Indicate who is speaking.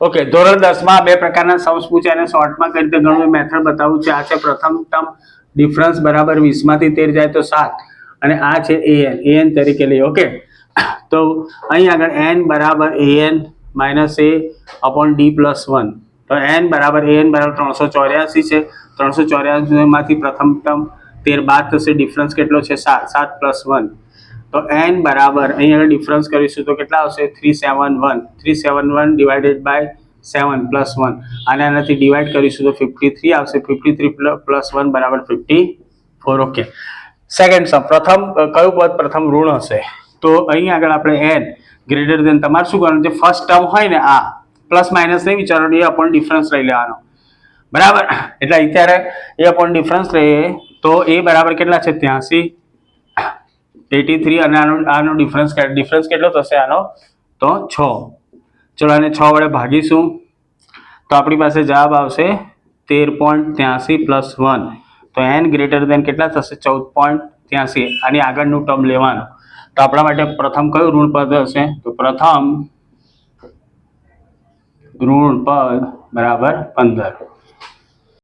Speaker 1: Okay ધોરણ દસમાં બે પ્રકારના સમ્સ પૂછ્યા અને શોર્ટમાં કઈ રીતે ગણવું મેથડ બતાવું છે. આ છે પ્રથમ ટર્મ ડિફરન્સ બરાબર વીસમાંથી તેર જાય તો સાત. અને આ છે એન એન તરીકે લઈએ. ઓકે તો અહીં આગળ એન બરાબર N minus A upon D plus one તો એન બરાબર એન બરાબર ત્રણસો ચોર્યાસી છે. ત્રણસો ચોર્યાસીમાંથી પ્રથમ ટર્મ, તેર બાદ થશે. ડિફરન્સ કેટલો છે? સાત. સાત પ્લસ વન તો એન બરાબર અહીં આગળ ડિફરન્સ કરીશું તો કેટલા આવશે? Three seven one three seven one divided by seven plus one અને આનાથી ડિવાઈડ કરીશું તો ફિફ્ટી થ્રી આવશે. ફિફ્ટી થ્રી પ્લસ વન બરાબર fifty four okay second sum પ્રથમ કયું પદ પ્રથમ ઋણ હશે? તો અહીં આગળ આપણે એન ગ્રેટર દેન તમારે શું કરવાનું જે ફર્સ્ટ ટર્મ હોય ને આ પ્લસ માઇનસ નહીં વિચારવાનું, એ અપોન ડિફરન્સ લઈ લેવાનો. બરાબર? એટલે અત્યારે એ અપોન ડિફરન્સ લઈએ. તો એ બરાબર કેટલા છે? ત્યાંસી. એટી થ્રી અને આનો આનો ડિફરન્સ ડિફરન્સ કેટલો થશે આનો? તો છ. ચલો આને છ વડે ભાગીશું. તો આપણી પાસે જવાબ આવશે તેર પોઈન્ટ ત્યાંસી પ્લસ વન તો એન ગ્રેટર દેન કેટલા થશે? ચૌદ પોઈન્ટ ત્યાંસી. આની આગળનું ટર્મ લેવાનું. તો આપણા માટે પ્રથમ કયું ઋણ પદ હશે? તો પ્રથમ ઋણ બરાબર પંદર.